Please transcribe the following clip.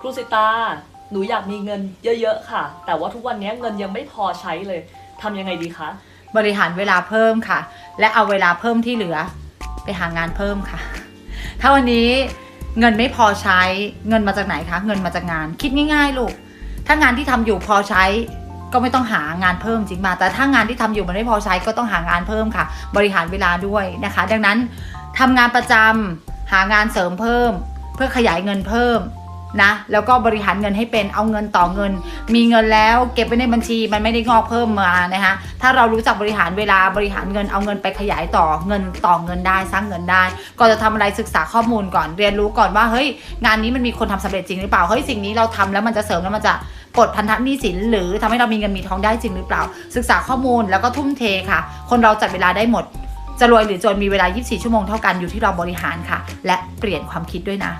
ครูสิตา หนูอยากมีเงินเยอะๆค่ะ แต่ว่าทุกวันนี้เงินยังไม่พอใช้เลยทำยังไงดีคะ บริหารเวลาเพิ่มค่ะ และเอาเวลาเพิ่มที่เหลือ ไปหางานเพิ่มค่ะ ถ้าวันนี้เงินไม่พอใช้เงินมาจากไหนคะเงินมาจากงาน คิดง่ายๆลูก ถ้างานที่ทำอยู่พอใช้ก็ไม่ต้องหางานเพิ่มจริงมาแต่ถ้างานที่ทำอยู่มันไม่พอใช้ก็ต้องหางานเพิ่มค่ะ บริหารเวลาด้วยนะคะ ดังนั้นทำงานประจำหางานเสริมเพิ่ม เพื่อขยายเงินเพิ่ม นะแล้วก็บริหารเงินให้เป็นเอาเงินต่อเงิน มีเงินแล้วเก็บไว้ในบัญชีมันไม่ได้งอกเพิ่มมานะคะถ้าเรารู้จักบริหารเวลาบริหารเงินเอาเงินไปขยายต่อเงินต่อเงินได้สร้างเงินได้ก่อนจะทำอะไรศึกษาข้อมูลก่อนเรียนรู้ก่อนว่าเฮ้ยงานนี้มันมีคนทำสำเร็จจริงหรือเปล่าเฮ้ยสิ่งนี้เราทำแล้วมันจะเสริมแล้วมันจะปลดพันธหนี้สินหรือทำให้เรามีเงินมีทองได้จริงหรือเปล่า ศึกษาข้อมูลแล้วก็ทุ่มเทค่ะ คนเราจัดเวลาได้หมดจะรวยหรือจนมีเวลา 24 ชั่วโมงเท่ากันอยู่ที่เราบริหารค่ะ และเปลี่ยนความคิดด้วยนะ